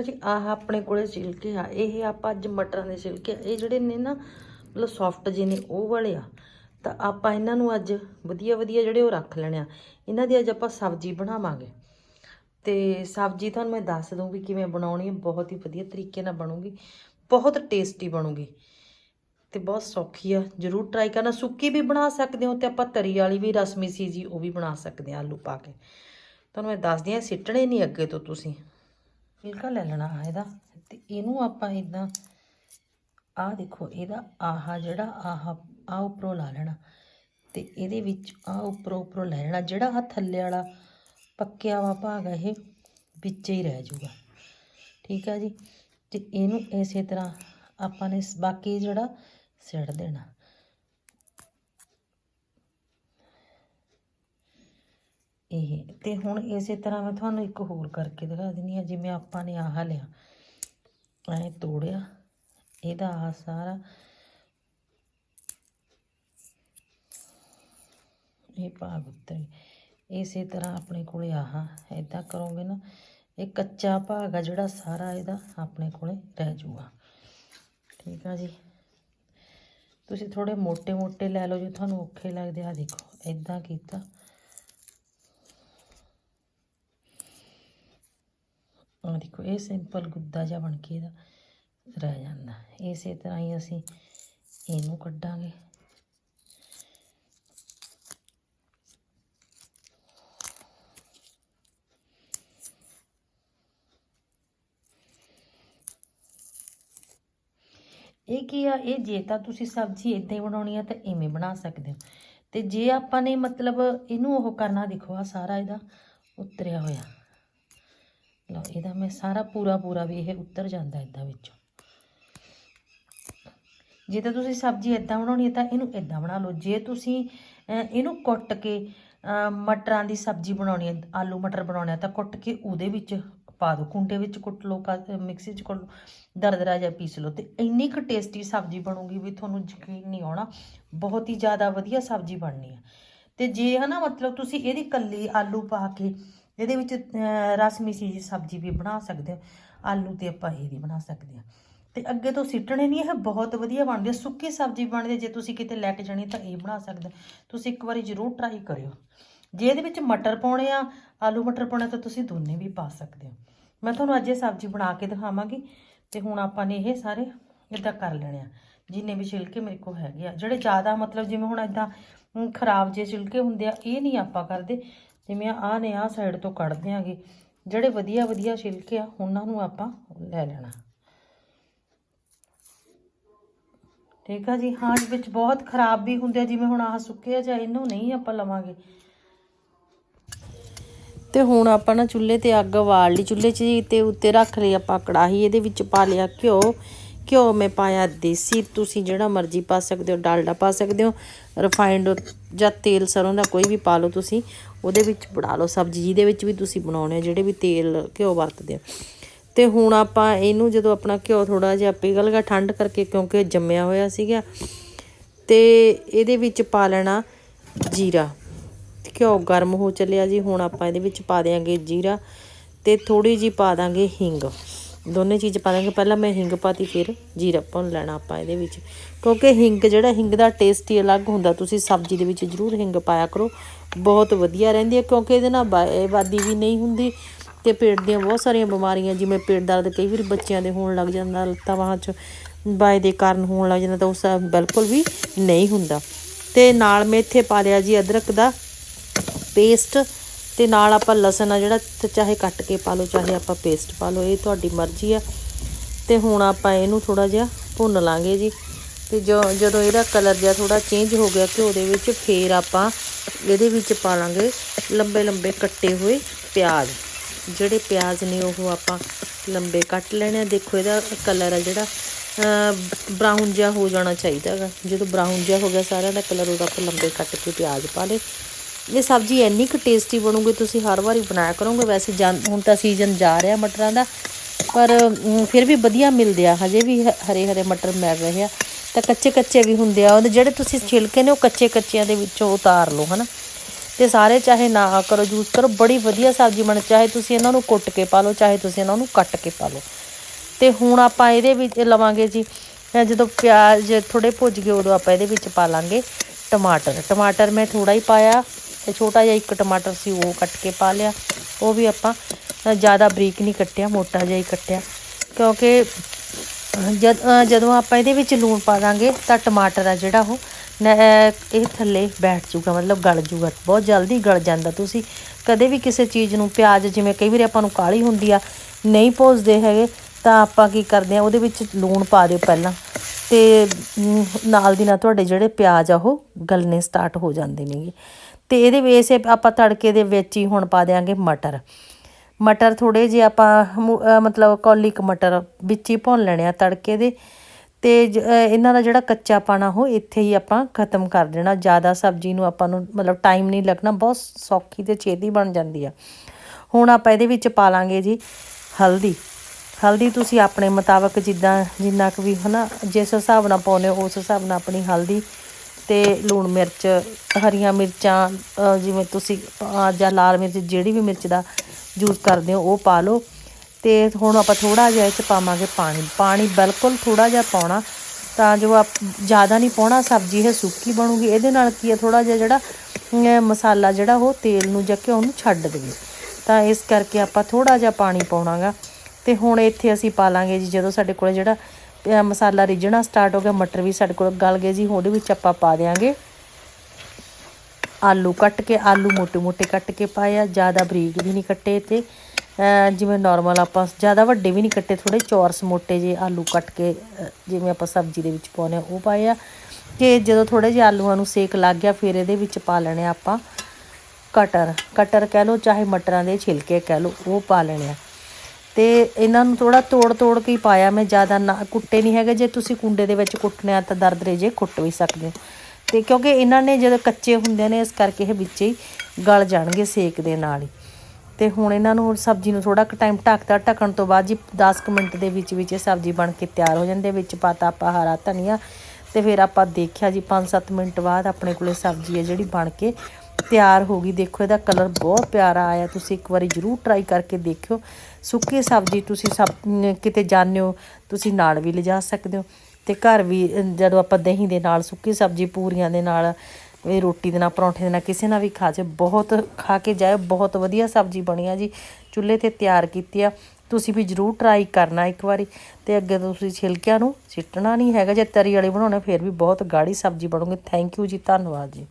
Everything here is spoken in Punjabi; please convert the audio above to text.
ਜੀ ਆਹ ਆਪਣੇ ਕੋਲੇ ਛਿਲਕੇ ਆ, ਇਹ ਆਪਾਂ ਅੱਜ ਮਟਰਾਂ ਦੇ ਛਿਲਕੇ ਆ। ਇਹ ਜਿਹੜੇ ਨੇ ਨਾ, ਮਤਲਬ ਸੌਫਟ ਜਿਹੇ ਨੇ, ਉਹ ਵਾਲੇ ਆ। ਤਾਂ ਆਪਾਂ ਇਹਨਾਂ ਨੂੰ ਅੱਜ ਵਧੀਆ ਵਧੀਆ ਜਿਹੜੇ ਉਹ ਰੱਖ ਲੈਣੇ ਆ। ਇਹਨਾਂ ਦੀ ਅੱਜ ਆਪਾਂ ਸਬਜ਼ੀ ਬਣਾਵਾਂਗੇ। ਤੇ ਸਬਜ਼ੀ ਤੁਹਾਨੂੰ ਮੈਂ ਦੱਸ ਦੂੰਗੀ ਕਿਵੇਂ ਬਣਾਉਣੀ ਹੈ ਬਹੁਤ ਹੀ ਵਧੀਆ ਤਰੀਕੇ ਨਾਲ ਬਣੂਗੀ। ਬਹੁਤ ਟੇਸਟੀ ਬਣੂਗੀ। ਤੇ ਬਹੁਤ ਸੌਖੀ ਆ। ਜਰੂਰ ਟਰਾਈ ਕਰਨਾ। ਸੁੱਕੀ ਵੀ ਬਣਾ ਸਕਦੇ ਹੋ ਤੇ ਆਪਾਂ ਤਰੀ ਵਾਲੀ ਵੀ, ਰਸਮੀ ਸੀ ਜੀ ਉਹ ਵੀ ਬਣਾ ਸਕਦੇ ਆ ਆਲੂ ਪਾ ਕੇ। ਤੁਹਾਨੂੰ ਮੈਂ ਦੱਸਦੀ ਆ, ਸਿੱਟਣੇ ਨਹੀਂ ਅੱਗੇ ਤੋਂ ਤੁਸੀਂ। ਛਿਲਕਾ ਲੈ ਲੈਣਾ ਆ ਇਹਦਾ। ਤੇ ਇਹਨੂੰ ਆਪਾਂ ਇਦਾਂ ਆਹ ਦੇਖੋ, ਇਹਦਾ ਆਹਾ ਜਿਹੜਾ ਆਹ ਆ ਉੱਪਰੋਂ ਲਾ ਲੈਣਾ। ਤੇ ਇਹਦੇ ਵਿੱਚ ਆ ਉੱਪਰੋਂ ਉੱਪਰੋਂ ਲੈ ਲੈਣਾ। ਜਿਹੜਾ ਆ ਥੱਲੇ ਵਾਲਾ ਪੱਕਿਆ ਵਾ ਭਾਗ ਇਹ, ਵਿੱਚ ਹੀ ਰਹਿ ਜਾਊਗਾ। ਠੀਕ ਆ ਜੀ? ਤੇ ਇਹਨੂੰ ਇਸੇ ਤਰ੍ਹਾਂ ਆਪਾਂ ਨੇ ਬਾਕੀ ਜਿਹੜਾ ਸਿੜ ਦੇਣਾ। ਇਹ। ਤੇ ਹੁਣ ਇਸੇ ਤਰ੍ਹਾਂ ਮੈਂ ਤੁਹਾਨੂੰ ਇੱਕ ਹੋਰ ਕਰਕੇ ਦਿਖਾ ਦਿੰਨੀ ਆ ਜਿਵੇਂ ਆਪਾਂ ਨੇ ਆਹ ਲਿਆ। ਐ ਤੋੜਿਆ, ਇਹਦਾ ਆ ਸਾਰਾ। ਇਹ ਭਾਗ ਉੱਤੇ ਇਸੇ ਤਰ੍ਹਾਂ ਆਪਣੇ ਕੋਲੇ ਆਹ ਐਦਾਂ ਕਰੋਗੇ ਨਾ, ਇਹ ਕੱਚਾ ਭਾਗ ਆ ਜਿਹੜਾ ਸਾਰਾ ਇਹਦਾ ਆਪਣੇ ਕੋਲੇ ਰਹਿ ਜੂਗਾ। ਠੀਕ ਆ ਜੀ? ਤੁਸੀਂ ਥੋੜੇ ਮੋٹے ਮੋٹے ਲੈ ਲਓ ਜੇ ਤੁਹਾਨੂੰ ਔਖੇ ਲੱਗਦੇ ਆ। ਦੇਖੋ ਐਦਾਂ ਕੀਤਾ। ਆ ਦੇਖੋ, ਇਹ ਸਿੰਪਲ ਗੁੱਦਾ ਜਿਹਾ ਬਣ ਕੇ ਇਹਦਾ ਰਹਿ ਜਾਂਦਾ। ਇਸੇ ਤਰ੍ਹਾਂ ਹੀ ਅਸੀਂ ਇਹਨੂੰ ਕੱਢਾਂਗੇ। ਇਹ ਕੀ ਆ? ਇਹ ਜੇ ਤਾਂ ਤੁਸੀਂ ਸਬਜ਼ੀ ਇਦਾਂ ਹੀ ਬਣਾਉਣੀ ਆ ਤਾਂ ਇਵੇਂ ਬਣਾ ਸਕਦੇ ਹੋ। ਤੇ ਜੇ ਆਪਾਂ ਨੇ ਮਤਲਬ ਇਹਨੂੰ ਉਹ ਕਰਨਾ, ਦੇਖੋ ਆ ਸਾਰਾ ਇਹਦਾ ਉਤਰਿਆ ਹੋਇਆ। ਲਓ ਇਹਦਾ ਮੈਂ ਸਾਰਾ ਪੂਰਾ ਪੂਰਾ ਵੀ ਇਹ ਉਤਰ ਜਾਂਦਾ ਇਦਾਂ ਵਿੱਚੋਂ। ਜੇ ਤਾਂ ਤੁਸੀਂ ਸਬਜ਼ੀ ਇਦਾਂ ਬਣਾਉਣੀ ਹੈ ਤਾਂ ਇਹਨੂੰ ਇਦਾਂ ਬਣਾ ਲਓ। ਜੇ ਤੁਸੀਂ ਇਹਨੂੰ ਕੁੱਟ ਕੇ ਮਟਰਾਂ ਦੀ ਸਬਜ਼ੀ ਬਣਾਉਣੀ ਹੈ, ਆਲੂ ਮਟਰ ਬਣਾਉਣੇ ਆ, ਤਾਂ ਕੁੱਟ ਕੇ ਉਹਦੇ ਵਿੱਚ ਪਾ ਦਿਓ। ਕੁੰਡੇ ਵਿੱਚ ਕੁੱਟ ਲਓ, ਕਾ- ਮਿਕਸੀ 'ਚ ਕੁੱਟ ਲਓ, ਦਰਦਰਾ ਜਿਹਾ ਪੀਸ ਲਓ ਤੇ ਇੰਨੀ ਕੁ ਟੇਸਟੀ ਸਬਜ਼ੀ ਬਣੂਗੀ ਵੀ ਤੁਹਾਨੂੰ ਯਕੀਨ ਨਹੀਂ ਆਉਣਾ, ਬਹੁਤ ਹੀ ਜ਼ਿਆਦਾ ਵਧੀਆ ਸਬਜ਼ੀ ਬਣਨੀ ਹੈ। ਤੇ ਜੇ ਹਨਾ ਮਤਲਬ ਤੁਸੀਂ ਇਹਦੀ ਕੱਲੀ ਆਲੂ ਪਾ ਕੇ ਇਹਦੇ ਵਿੱਚ ਅਹ, ਰਸ ਮਿਸੀ ਜੀ ਸਬਜ਼ੀ ਵੀ ਬਣਾ ਸਕਦੇ ਹੋ। ਆਲੂ ਤੇ ਆਪਾਂ ਇਹ ਵੀ ਬਣਾ ਸਕਦੇ ਹਾਂ। ਤੇ ਅੱਗੇ ਤੋਂ ਸਿੱਟਣੇ ਨਹੀਂ ਇਹ ਬਹੁਤ ਵਧੀਆ ਬਣਦੀ ਹੈ ਸੁੱਕੀ ਸਬਜ਼ੀ ਬਣਦੀ ਜੇ ਤੁਸੀਂ ਕਿਤੇ ਲੈ ਕੇ ਜਾਣੀ ਤਾਂ ਇਹ ਬਣਾ ਸਕਦੇ ਹੋ। ਤੁਸੀਂ ਇੱਕ ਵਾਰੀ ਜ਼ਰੂਰ ਟਰਾਈ ਕਰਿਓ। ਜੇ ਇਹਦੇ ਵਿੱਚ ਮਟਰ ਪਾਉਣੇ ਆ ਆਲੂ ਮਟਰ ਪਾਉਣੇ ਤਾਂ ਤੁਸੀਂ ਦੋਨੇ ਵੀ ਪਾ ਸਕਦੇ ਹੋ। ਮੈਂ ਤੁਹਾਨੂੰ ਅੱਜ ਇਹ ਸਬਜ਼ੀ ਬਣਾ ਕੇ ਦਿਖਾਵਾਂਗੀ। ਤੇ ਹੁਣ ਆਪਾਂ ਨੇ ਇਹ ਸਾਰੇ ਇਦਾਂ ਕਰ ਲੈਣੇ ਆ। ਜਿੰਨੇ ਵੀ ਛਿਲਕੇ ਮੇਰੇ ਕੋਲ ਹੈਗੇ ਆ। ਜਿਹੜੇ ਜ਼ਿਆਦਾ ਮਤਲਬ ਜਿਵੇਂ ਹੁਣ ਇਦਾਂ ਖਰਾਬ ਜੇ ਛਿਲਕੇ ਹੁੰਦੇ ਆ ਇਹ ਨਹੀਂ ਆਪਾਂ ਕਰਦੇ। ਜਿਵੇਂ ਆਹ ਨੇ ਆਹ ਸਾਈਡ ਤੋਂ ਕੱਢ ਦਿਆਂਗੇ ਜਿਹੜੇ ਵਧੀਆ ਵਧੀਆ ਛਿਲਕੇ ਆ, ਉਹਨਾਂ ਨੂੰ ਆਪਾਂ ਲੈ ਲੈਣਾ। ਠੀਕ ਆ ਜੀ? ਹਾਂ ਵਿੱਚ ਬਹੁਤ ਖਰਾਬ ਵੀ ਹੁੰਦੇ ਜਿਵੇਂ ਹੁਣ ਆਹ ਸੁੱਕੇ ਆ ਜਾਂ ਇਹਨੂੰ ਨਹੀਂ ਆਪਾਂ ਲਵਾਂਗੇ। ਤੇ ਹੁਣ ਆਪਾਂ ਨਾ ਚੁੱਲ੍ਹੇ ਤੇ ਅੱਗ ਵਾਲ ਲਈ, ਚੁੱਲ੍ਹੇ 'ਚ ਤੇ ਉੱਤੇ ਰੱਖ ਲਈ ਆਪਾਂ ਕੜਾਹੀ, ਇਹਦੇ ਵਿੱਚ ਪਾ ਲਿਆ ਘਿਓ। ਘਿਓ ਮੈਂ ਪਾਇਆ ਦੇਸੀ, ਤੁਸੀਂ ਜਿਹੜਾ ਮਰਜ਼ੀ ਪਾ ਸਕਦੇ ਹੋ, ਡਾਲਡਾ ਪਾ ਸਕਦੇ ਹੋ। ਰਿਫਾਈਨਡ ਜਾਂ ਤੇਲ ਸਰੋਂ ਦਾ ਕੋਈ ਵੀ ਪਾ ਲਓ ਤੁਸੀਂ। ਉਹਦੇ ਵਿੱਚ ਬਣਾ ਲਓ, ਸਬਜ਼ੀ ਜਿਹਦੇ ਵਿੱਚ ਵੀ ਤੁਸੀਂ ਬਣਾਉਣੇ ਹੋ ਜਿਹੜੇ ਵੀ ਤੇਲ, ਘਿਓ ਵਰਤਦੇ ਹੋ ਤੇ ਹੁਣ ਆਪਾਂ ਇਹਨੂੰ ਜਦੋਂ ਆਪਣਾ ਘਿਓ ਥੋੜਾ ਜਿਹਾ ਪਿਘਲ ਗਿਆ ਠੰਡ ਕਰਕੇ ਕਿਉਂਕਿ ਜੰਮਿਆ ਹੋਇਆ ਸੀਗਾ, ਤੇ ਇਹਦੇ ਵਿੱਚ ਪਾ ਲੈਣਾ ਜੀਰਾ। ਘਿਓ ਗਰਮ ਹੋ ਚੱਲਿਆ ਜੀ, ਹੁਣ ਆਪਾਂ ਇਹਦੇ ਵਿੱਚ ਪਾ ਦਿਆਂਗੇ ਜੀਰਾ ਤੇ ਥੋੜੀ ਜੀ ਪਾ ਦਾਂਗੇ ਹਿੰਗ। ਦੋਨੇ ਚੀਜ਼ ਪਾ ਦਾਂਗੇ ਪਹਿਲਾਂ ਮੈਂ ਹਿੰਗ ਪਾਤੀ, ਫਿਰ ਜੀਰਾ ਭੁੰਨ ਲੈਣਾ ਆਪਾਂ ਇਹਦੇ ਵਿੱਚ। ਕਿਉਂਕਿ ਹਿੰਗ ਜਿਹੜਾ, ਹਿੰਗ ਦਾ ਟੇਸਟ ਹੀ ਅਲੱਗ ਹੁੰਦਾ। ਤੁਸੀਂ ਸਬਜ਼ੀ ਦੇ ਵਿੱਚ ਜ਼ਰੂਰ ਹਿੰਗ ਪਾਇਆ ਕਰੋ। ਬਹੁਤ ਵਧੀਆ ਰਹਿੰਦੀ ਹੈ, ਕਿਉਂਕਿ ਇਹਦੇ ਨਾਲ ਬਾਦੀ ਵੀ ਨਹੀਂ ਹੁੰਦੀ ਤੇ ਪੇਟ ਦੀਆਂ ਬਹੁਤ ਸਾਰੀਆਂ ਬਿਮਾਰੀਆਂ, ਜਿਵੇਂ ਪੇਟ ਦਰਦ ਕਈ ਵਾਰੀ ਬੱਚਿਆਂ ਦੇ ਹੋਣ ਲੱਗ ਜਾਂਦਾ, ਲੱਤਾਂ ਬਾਹਾਂ 'ਚ ਬਾਏ ਦੇ ਕਾਰਨ ਹੋਣ ਲੱਗ ਜਾਂਦਾ, ਤਾਂ ਉਸ ਬਿਲਕੁਲ ਵੀ ਨਹੀਂ ਹੁੰਦਾ। ਤੇ ਨਾਲ ਮੈਂ ਇੱਥੇ ਪਾ ਲਿਆ ਜੀ ਅਦਰਕ ਦਾ ਪੇਸਟ ਤੇ ਨਾਲ ਆਪਾਂ ਲਸਣ ਆ ਜਿਹੜਾ ਚਾਹੇ ਕੱਟ ਕੇ ਪਾ ਲਓ, ਚਾਹੇ ਆਪਾਂ ਪੇਸਟ ਪਾ ਲਓ, ਇਹ ਤੁਹਾਡੀ ਮਰਜ਼ੀ ਆ। ਤੇ ਹੁਣ ਆਪਾਂ ਇਹਨੂੰ ਥੋੜਾ ਜਿਹਾ ਭੁੰਨ ਲਾਂਗੇ ਜੀ। ਤੇ ਜਦੋਂ ਇਹਦਾ ਕਲਰ ਜਿਹਾ ਥੋੜਾ ਚੇਂਜ ਹੋ ਗਿਆ ਘਿਓ ਦੇ ਵਿੱਚ ਫੇਰ ਆਪਾਂ ਇਹਦੇ ਵਿੱਚ ਪਾ ਲਾਂਗੇ ਲੰਬੇ ਲੰਬੇ ਕੱਟੇ ਹੋਏ ਪਿਆਜ਼। ਜਿਹੜੇ ਪਿਆਜ਼ ਨੇ ਉਹ ਆਪਾਂ ਲੰਬੇ ਕੱਟ ਲੈਣੇ ਆ। ਦੇਖੋ ਇਹਦਾ ਕਲਰ ਆ ਜਿਹੜਾ ਬਰਾਊਨ ਜਿਹਾ ਹੋ ਜਾਣਾ ਚਾਹੀਦਾ ਹੈਗਾ। ਜਦੋਂ ਬਰਾਊਨ ਜਿਹਾ ਹੋ ਗਿਆ ਸਾਰਿਆਂ ਦਾ ਕਲਰ ਉਹਦਾ ਆਪਾਂ ਲੰਬੇ ਕੱਟ ਕੇ ਪਿਆਜ਼ ਪਾ ਲਏ। ਇਹ ਸਬਜ਼ੀ ਇੰਨੀ ਕੁ ਟੇਸਟੀ ਬਣੂਗੀ, ਤੁਸੀਂ ਹਰ ਵਾਰੀ ਬਣਾਇਆ ਕਰੋਗੇ। ਵੈਸੇ ਜਾਂ- ਹੁਣ ਤਾਂ ਸੀਜ਼ਨ ਜਾ ਰਿਹਾ ਮਟਰਾਂ ਦਾ, ਪਰ ਫਿਰ ਵੀ ਵਧੀਆ ਮਿਲਦੇ ਆ। ਹਜੇ ਵੀ ਹਰੇ ਹਰੇ ਮਟਰ ਮਿਲ ਰਹੇ ਆ। ਤਾਂ ਕੱਚੇ ਕੱਚੇ ਵੀ ਹੁੰਦੇ ਆ। ਉਹਦੇ ਜਿਹੜੇ ਤੁਸੀਂ ਛਿਲਕੇ ਨੇ, ਉਹ ਕੱਚੇ ਕੱਚਿਆਂ ਦੇ ਵਿੱਚੋਂ ਉਤਾਰ ਲਓ, ਹਨਾ। ਤੇ ਤੇ ਸਾਰੇ ਚਾਹੇ ਨਾ ਕਰੋ, ਯੂਜ਼ ਕਰੋ। ਬੜੀ ਵਧੀਆ ਸਬਜ਼ੀ ਬਣ। ਚਾਹੇ ਤੁਸੀਂ ਇਹਨਾਂ ਨੂੰ ਕੁੱਟ ਕੇ ਪਾ ਲਓ, ਚਾਹੇ ਤੁਸੀਂ ਇਹਨਾਂ ਨੂੰ ਕੱਟ ਕੇ ਪਾ ਲਓ। ਤੇ ਹੁਣ ਆਪਾਂ ਇਹਦੇ ਵਿੱਚ ਲਵਾਂਗੇ ਜੀ ਜਦੋਂ ਪਿਆਜ਼ ਥੋੜੇ ਭੁੱਜ ਗਏ, ਉਦੋਂ ਆਪਾਂ ਇਹਦੇ ਵਿੱਚ ਪਾ ਲਾਂਗੇ ਟਮਾਟਰ। ਟਮਾਟਰ ਮੈਂ ਥੋੜਾ ਹੀ ਪਾਇਆ। ਤੇ ਛੋਟਾ ਜਿਹਾ ਇੱਕ ਟਮਾਟਰ ਸੀ ਉਹ ਕੱਟ ਕੇ ਪਾ ਲਿਆ। ਉਹ ਵੀ ਆਪਾਂ ਜ਼ਿਆਦਾ ਬਰੀਕ ਨਹੀਂ ਕੱਟਿਆ, ਮੋਟਾ ਜਿਹਾ ਹੀ ਕੱਟਿਆ। ਕਿਉਂਕਿ ਜਦ ਜਦੋਂ ਆਪਾਂ ਇਹਦੇ ਵਿੱਚ ਲੂਣ ਪਾ ਦਾਂਗੇ ਤਾਂ ਟਮਾਟਰ ਆ ਜਿਹੜਾ ਉਹ, ਨ- ਇਹ ਥੱਲੇ ਬੈਠ ਜੂਗਾ, ਮਤਲਬ ਗਲ ਜੂਗਾ। ਬਹੁਤ ਜਲਦੀ ਗਲ ਜਾਂਦਾ। ਤੁਸੀਂ ਕਦੇ ਵੀ ਕਿਸੇ ਚੀਜ਼ ਨੂੰ ਪਿਆਜ਼, ਜਿਵੇਂ ਕਈ ਵਾਰੀ ਆਪਾਂ ਨੂੰ ਕਾਲੀ ਹੁੰਦੀ ਆ, ਨਹੀਂ ਭੋਜਦੇ ਹੈਗੇ, ਤਾਂ ਆਪਾਂ ਕੀ ਕਰਦੇ ਆ, ਉਹਦੇ ਵਿੱਚ ਲੂਣ ਪਾ ਦਿਓ ਪਹਿਲਾਂ। ਤੇ ਨਾਲ ਦੀ ਨਾਲ ਤੁਹਾਡੇ ਜਿਹੜੇ ਪਿਆਜ਼ ਆ ਉਹ ਗਲਨੇ ਸਟਾਰਟ ਹੋ ਜਾਂਦੇ ਨੇਗੇ। ਤੇ ਇਹਦੇ ਵੇਸੇ ਆਪਾਂ ਤੜਕੇ ਦੇ ਵਿੱਚ ਹੀ ਹੁਣ ਪਾ ਦਿਆਂਗੇ ਮਟਰ। ਮਟਰ ਥੋੜੇ ਜਿਹੇ ਆਪਾਂ ਮੁ- ਮਤਲਬ ਕੌਲੀ ਕੁ ਮਟਰ ਵਿੱਚ ਹੀ ਭੁੰਨ ਲੈਣੇ ਆ ਤੜਕੇ ਦੇ। ਤੇ ਜ- ਇਹਨਾਂ ਦਾ ਜਿਹੜਾ ਕੱਚਾ ਪਾਣਾ ਉਹ ਇੱਥੇ ਹੀ ਆਪਾਂ ਖਤਮ ਕਰ ਦੇਣਾ। ਜ਼ਿਆਦਾ ਸਬਜ਼ੀ ਨੂੰ ਆਪਾਂ ਨੂੰ ਮਤਲਬ ਟਾਈਮ ਨਹੀਂ ਲੱਗਣਾ, ਬਹੁਤ ਸੌਖੀ ਤੇ ਛੇਤੀ ਬਣ ਜਾਂਦੀ ਆ। ਹੁਣ ਆਪਾਂ ਇਹਦੇ ਵਿੱਚ ਪਾ ਲਾਂਗੇ ਜੀ ਹਲਦੀ। ਹਲਦੀ ਤੁਸੀਂ ਆਪਣੇ ਮੁਤਾਬਕ ਜਿੱਦਾਂ ਜਿੰਨਾ ਕੁ ਵੀ ਹਨਾ, ਜਿਸ ਹਿਸਾਬ ਨਾਲ ਪਾਉਂਦੇ ਹੋ, ਉਸ ਹਿਸਾਬ ਨਾਲ ਆਪਣੀ ਹਲਦੀ ਤੇ ਲੂਣ ਮਿਰਚ, ਹਰੀਆਂ ਮਿਰਚਾਂ ਜਿਵੇਂ ਤੁਸੀਂ ਜਾਂ ਲਾਲ ਮਿਰਚ, ਜਿਹੜੀ ਵੀ ਮਿਰਚ ਦਾ ਯੂਜ਼ ਕਰਦੇ ਹੋ, ਉਹ ਪਾ ਲਓ। ਤੇ ਹੁਣ ਆਪਾਂ ਥੋੜਾ ਜਿਹਾ ਇਹ 'ਚ ਪਾਵਾਂਗੇ ਪਾਣੀ। ਪਾਣੀ ਬਿਲਕੁਲ ਥੋੜਾ ਜਿਹਾ ਪਾਉਣਾ, ਤਾਂ ਜੋ ਆਪ ਜ਼ਿਆਦਾ ਨਹੀਂ ਪਾਉਣਾ, ਸਬਜ਼ੀ ਇਹ ਸੁੱਕੀ ਬਣੂਗੀ। ਇਹਦੇ ਨਾਲ ਕੀ ਹੈ ਥੋੜਾ ਜਿਹਾ ਜਿਹੜਾ ਮਸਾਲਾ ਜਿਹੜਾ, ਉਹ ਤੇਲ ਨੂੰ ਜਾਂ ਘਿਓ ਨੂੰ ਛੱਡ ਦੇਵੇ। ਤਾਂ ਇਸ ਕਰਕੇ ਆਪਾਂ ਥੋੜਾ ਜਿਹਾ ਪਾਣੀ ਪਾਉਣਾਗਾ। ਤੇ ਹੁਣ ਇੱਥੇ ਅਸੀਂ ਪਾ ਲਾਂਗੇ ਜੀ, ਜਦੋਂ ਸਾਡੇ ਕੋਲ ਜਿਹੜਾ ਮਸਾਲਾ ਰਿਜਣਾ ਸਟਾਰਟ ਹੋ ਗਿਆ, ਮਟਰ ਵੀ ਸਾਡੇ ਕੋਲ ਗਲ ਗਏ ਜੀ, ਉਹਦੇ ਵਿੱਚ ਆਪਾਂ ਪਾ ਦੇਾਂਗੇ ਆਲੂ ਕੱਟ ਕੇ, ਆਲੂ ਮੋਟੇ-ਮੋਟੇ ਕੱਟ ਕੇ ਪਾਏ ਆ, ਜ਼ਿਆਦਾ ਬਰੀਕ ਵੀ ਨਹੀਂ ਕੱਟੇ ਤੇ ਜਿਵੇਂ ਨਾਰਮਲ ਆਪਾਂ, ਜ਼ਿਆਦਾ ਵੱਡੇ ਵੀ ਨਹੀਂ ਕੱਟੇ ਥੋੜੇ ਚੌਰਸ ਮੋਟੇ ਜੇ ਆਲੂ ਕੱਟ ਕੇ ਜਿਵੇਂ ਆਪਾਂ ਸਬਜ਼ੀ ਦੇ ਵਿੱਚ ਪਾਉਨੇ ਆ ਉਹ ਆ। ਤੇ ਜਦੋਂ ਥੋੜੇ ਜਿਹੇ ਆਲੂਆਂ ਨੂੰ ਸੇਕ ਲੱਗ ਗਿਆ, ਫਿਰ ਇਹਦੇ ਵਿੱਚ ਪਾ ਲੈਣੇ ਆਪਾਂ ਕਟਰ। ਕਟਰ ਕਹਿ ਲਓ, ਚਾਹੇ ਮਟਰਾਂ ਦੇ ਛਿਲਕੇ ਕਹਿ ਲਓ, ਉਹ ਪਾ ਲੈਣੇ ਆ। ਤੇ ਇਹਨਾਂ ਨੂੰ ਥੋੜਾ ਤੋੜ ਤੋੜ ਕੇ ਹੀ ਪਾਇਆ ਮੈਂ, ਜ਼ਿਆਦਾ ਨਾ, ਕੁੱਟੇ ਨਹੀਂ ਹੈਗੇ। ਜੇ ਤੁਸੀਂ ਕੁੰਡੇ ਦੇ ਵਿੱਚ ਕੁੱਟਣੇ ਆ ਤਾਂ ਦਰਦਰੇ ਜੇ ਕੁੱਟ ਵੀ ਸਕਦੇ ਹੋ। ਤੇ ਕਿਉਂਕਿ ਇਹਨਾਂ ਨੇ ਜਦੋਂ ਕੱਚੇ ਹੁੰਦੇ ਨੇ, ਇਸ ਕਰਕੇ ਇਹ ਵਿੱਚ ਹੀ ਗਲ ਜਾਣਗੇ ਸੇਕ ਦੇ ਨਾਲ ਹੀ। ਤੇ ਹੁਣ ਇਹਨਾਂ ਨੂੰ ਸਬਜ਼ੀ ਨੂੰ ਥੋੜਾ ਕੁ ਟਾਈਮ ਢੱਕਦਾ ਢੱਕਣ ਤੋਂ ਬਾਅਦ ਜੀ 10 ਕੁ ਮਿੰਟ ਦੇ ਵਿੱਚ ਵਿੱਚ ਇਹ ਸਬਜ਼ੀ ਬਣ ਕੇ ਤਿਆਰ ਹੋ ਜਾਂਦੀ ਹੈ। ਵਿੱਚ ਪਾਤਾ ਆਪਾਂ ਹਰਾ ਧਨੀਆ ਤੇ ਫਿਰ ਆਪਾਂ ਦੇਖਿਆ ਜੀ 5-7 ਮਿੰਟ ਬਾਅਦ ਆਪਣੇ ਕੋਲੇ ਸਬਜ਼ੀ ਹੈ ਜਿਹੜੀ ਬਣ ਕੇ ਤਿਆਰ ਹੋ ਗਈ। ਦੇਖੋ, ਇਹਦਾ ਕਲਰ ਬਹੁਤ ਪਿਆਰਾ ਆਇਆ। ਤੁਸੀਂ ਇੱਕ ਵਾਰੀ ਜ਼ਰੂਰ ਟਰਾਈ ਕਰਕੇ ਦੇਖਿਓ। ਸੁੱਕੀ ਸਬਜ਼ੀ ਤੁਸੀਂ ਸਭ ਕਿਤੇ ਜਾਂਦੇ ਹੋ, ਤੁਸੀਂ ਨਾਲ ਵੀ ਲਿਜਾ ਸਕਦੇ ਹੋ। ਤੇ ਘਰ ਵੀ ਜਦੋਂ ਆਪਾਂ ਦਹੀਂ ਦੇ ਨਾਲ, ਸੁੱਕੀ ਸਬਜ਼ੀ ਪੂਰੀਆਂ ਦੇ ਨਾਲ, ਇਹ ਰੋਟੀ ਦੇ ਨਾਲ, ਪਰੌਂਠੇ ਦੇ ਨਾਲ, ਕਿਸੇ ਨਾਲ ਵੀ ਖਾ ਜੇ, ਬਹੁਤ ਖਾ ਕੇ ਜਾਏ ਬਹੁਤ ਵਧੀਆ ਸਬਜ਼ੀ ਬਣੀ ਆ ਜੀ। ਚੁੱਲ੍ਹੇ ਤੇ ਤਿਆਰ ਕੀਤੀ ਆ। ਤੁਸੀਂ ਵੀ ਜ਼ਰੂਰ ਟਰਾਈ ਕਰਨਾ ਇੱਕ ਵਾਰੀ। ਤੇ ਅੱਗੇ ਤੁਸੀਂ ਛਿਲਕਿਆਂ ਨੂੰ ਸਿੱਟਣਾ ਨਹੀਂ ਹੈਗਾ। ਜੇ ਤਰੀ ਵਾਲੀ ਬਣਾਉਣੇ, ਫਿਰ ਵੀ ਬਹੁਤ ਗਾੜੀ ਸਬਜ਼ੀ ਬਣੂਗੀ। ਥੈਂਕ ਯੂ ਜੀ। ਧੰਨਵਾਦ ਜੀ।